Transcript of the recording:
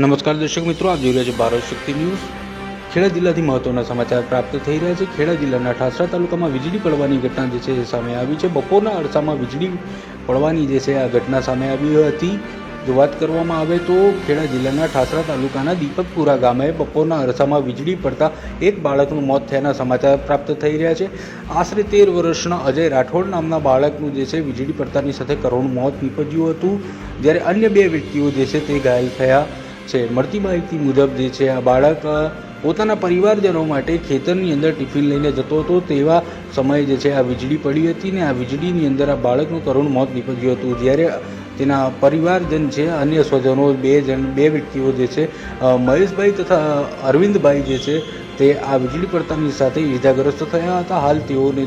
નમસ્કાર દર્શક મિત્રો, આપ જોઈ રહ્યા છો ભારત શક્તિ ન્યૂઝ. ખેડા જિલ્લાથી મહત્વના સમાચાર પ્રાપ્ત થઈ રહ્યા છે. ખેડા જિલ્લાના ઠાસરા તાલુકામાં વીજળી પડવાની ઘટના જે છે એ સામે આવી છે. બપોરના અરસામાં વીજળી પડવાની જે છે આ ઘટના સામે આવી હતી. જો વાત કરવામાં આવે તો ખેડા જિલ્લાના ઠાસરા તાલુકાના દીપકપુરા ગામે બપોરના અરસામાં વીજળી પડતા એક બાળકનું મોત થયાના સમાચાર પ્રાપ્ત થઈ રહ્યા છે. આશરે તેર વર્ષના અજય રાઠોડ નામના બાળકનું જે છે વીજળી પડતાની સાથે કરોડ મોત નીપજ્યું હતું. જ્યારે અન્ય બે વ્યક્તિઓ જે છે તે ઘાયલ થયા છે. મળતી માહિતી મુજબ જે છે, આ બાળક પોતાના પરિવારજનો માટે ખેતરની અંદર ટિફિન લઈને જતો હતો. તેવા સમયે જે છે, આ વીજળી પડી હતી ને આ વીજળીની અંદર આ બાળકનું કરુણ મોત નીપજ્યું હતું. જ્યારે તેના પરિવારજન છે, અન્ય સ્વજનો, બે જણ, બે વ્યક્તિઓ જે છે મહેશભાઈ તથા અરવિંદભાઈ જે છે, તે આ વીજળી પડતાની સાથે ઈજાગ્રસ્ત થયા હતા. હાલ તેઓને